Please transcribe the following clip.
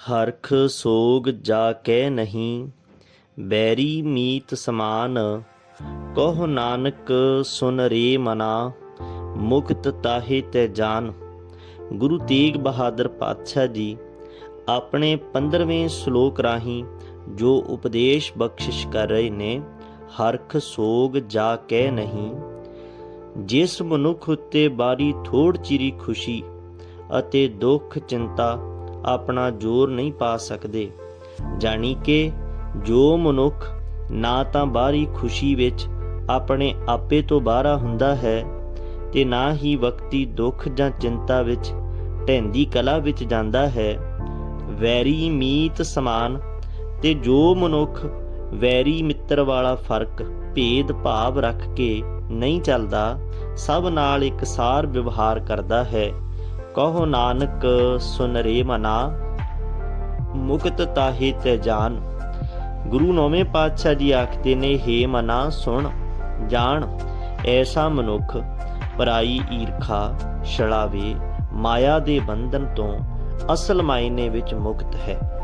ਹਰਖ ਸੋਗ ਜਾ ਕੇ ਨਹੀਂ, ਬੈਰੀ ਮੀਤ ਸਮਾਨ, ਕਹ ਨਾਨਕ ਸੁਨ ਰੇ ਮਨਾ, ਮੁਕਤ ਤਾਹੇ ਤੇ ਜਾਨ। ਗੁਰੂ ਤੇਗ ਬਹਾਦਰ ਪਾਤਸ਼ਾਹ ਜੀ ਆਪਣੇ 15ਵੇਂ ਸ਼ਲੋਕ ਰਾਹੀਂ ਜੋ ਉਪਦੇਸ਼ ਬਖਸ਼ਿਸ਼ ਕਰ ਰਹੇ ਨੇ, ਹਰਖ ਸੋਗ ਜਾ ਕੇ ਨਹੀਂ, ਜਿਸ ਮਨੁੱਖ ਉੱਤੇ ਬਾਰੀ ਥੋੜ ਚਿਰੀ ਖੁਸ਼ੀ ਅਤੇ ਦੁੱਖ ਚਿੰਤਾ ਆਪਣਾ ਜ਼ੋਰ ਨਹੀਂ ਪਾ ਸਕਦੇ। ਜਾਣੀ ਕਿ ਜੋ ਮਨੁੱਖ ਨਾ ਤਾਂ ਬਾਹਰੀ ਖੁਸ਼ੀ ਵਿੱਚ ਆਪਣੇ ਆਪੇ ਤੋਂ ਬਾਹਰਾ ਹੁੰਦਾ ਹੈ ਤੇ ਨਾ ਹੀ ਵਕਤੀ ਦੁੱਖ ਜਾਂ ਚਿੰਤਾ ਵਿੱਚ ਢੈਂਦੀ ਕਲਾ ਵਿੱਚ ਜਾਂਦਾ ਹੈ, ਵੈਰੀ ਮੀਤ ਸਮਾਨ ਤੇ ਜੋ ਮਨੁੱਖ ਵੈਰੀ ਮਿੱਤਰ ਵਾਲਾ ਫ਼ਰਕ, ਭੇਦ ਭਾਵ ਰੱਖ ਕੇ ਨਹੀਂ ਚੱਲਦਾ, ਸਭ ਨਾਲ ਇਕਸਾਰ ਵਿਵਹਾਰ ਕਰਦਾ ਹੈ। ਕਹੋ ਨਾਨਕ, ਸੁਨ ਰੇ ਮਨਾ, ਮੁਕਤ ਤਾਹੇ ਤੇ ਜਾਨ। ਗੁਰੂ ਨੌਵੇਂ ਪਾਤਸ਼ਾਹ ਜੀ ਆਖਦੇ ਨੇ, ਹੇ ਮਨਾ, ਸੁਣ, ਜਾਣ, ਐਸਾ ਮਨੁੱਖ ਪਰਾਈ ਈਰਖਾ ਛਲਾਵੇ, ਮਾਇਆ ਦੇ ਬੰਧਨ ਤੋਂ ਅਸਲ ਮਾਇਨੇ ਵਿੱਚ ਮੁਕਤ ਹੈ।